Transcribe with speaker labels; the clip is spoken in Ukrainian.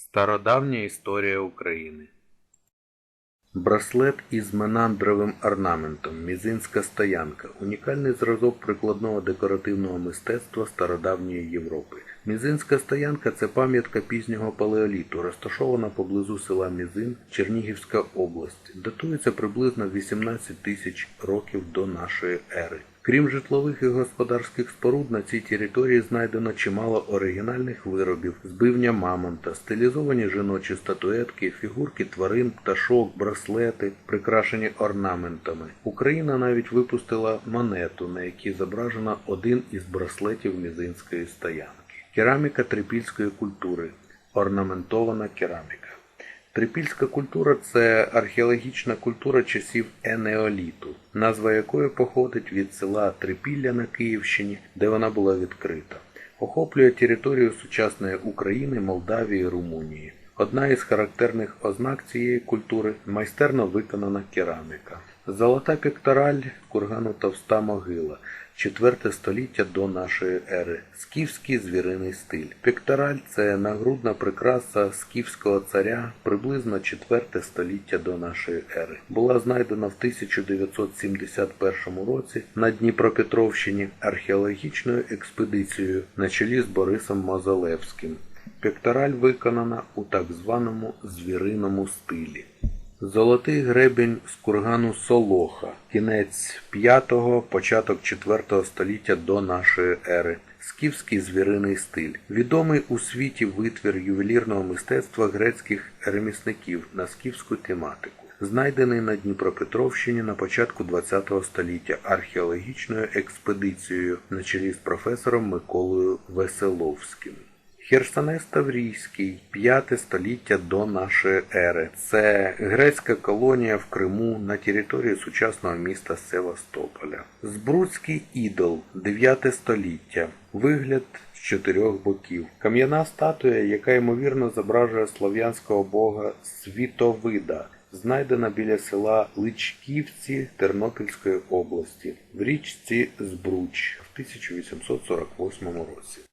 Speaker 1: Стародавня історія України Браслет із менандровим орнаментом, мізинська стоянка – унікальний зразок прикладного декоративного мистецтва стародавньої Європи. Мізинська стоянка – це пам'ятка пізнього палеоліту, розташована поблизу села Мізин, Чернігівська область. Датується приблизно 18 тисяч років до нашої ери. Крім житлових і господарських споруд, на цій території знайдено чимало оригінальних виробів, збивня мамонта, стилізовані жіночі статуетки, фігурки тварин, пташок, браслети, прикрашені орнаментами. Україна навіть випустила монету, на якій зображено один із браслетів мізинської стоянки. Кераміка трипільської культури. Орнаментована кераміка. Трипільська культура це археологічна культура часів Енеоліту, назва якої походить від села Трипілля на Київщині, де вона була відкрита. Охоплює територію сучасної України, Молдавії, Румунії. Одна із характерних ознак цієї культури майстерно виконана кераміка. Золота пектораль кургану Товста могила, 4 століття до нашої ери. Скіфський звіриний стиль. Пектораль це нагрудна прикраса скіфського царя приблизно 4 століття до нашої ери. Була знайдена в 1971 році на Дніпропетровщині археологічною експедицією на чолі з Борисом Мозолевським. Пектораль виконана у так званому звіриному стилі. Золотий гребень з кургану Солоха, кінець 5-го, початок 4 століття до нашої ери. Скіфський звіриний стиль. Відомий у світі витвір ювелірного мистецтва грецьких ремісників на скіфську тематику. Знайдений на Дніпропетровщині на початку ХХ століття археологічною експедицією на чолі з професором Миколою Веселовським. Херсонес Таврійський, 5 століття до нашої ери. Це грецька колонія в Криму на території сучасного міста Севастополя. Збруцький ідол, 9 століття. Вигляд з чотирьох боків. Кам'яна статуя, яка ймовірно зображує слов'янського бога Світовида. Знайдена біля села Личківці Тернопільської області в річці Збруч в 1848 році.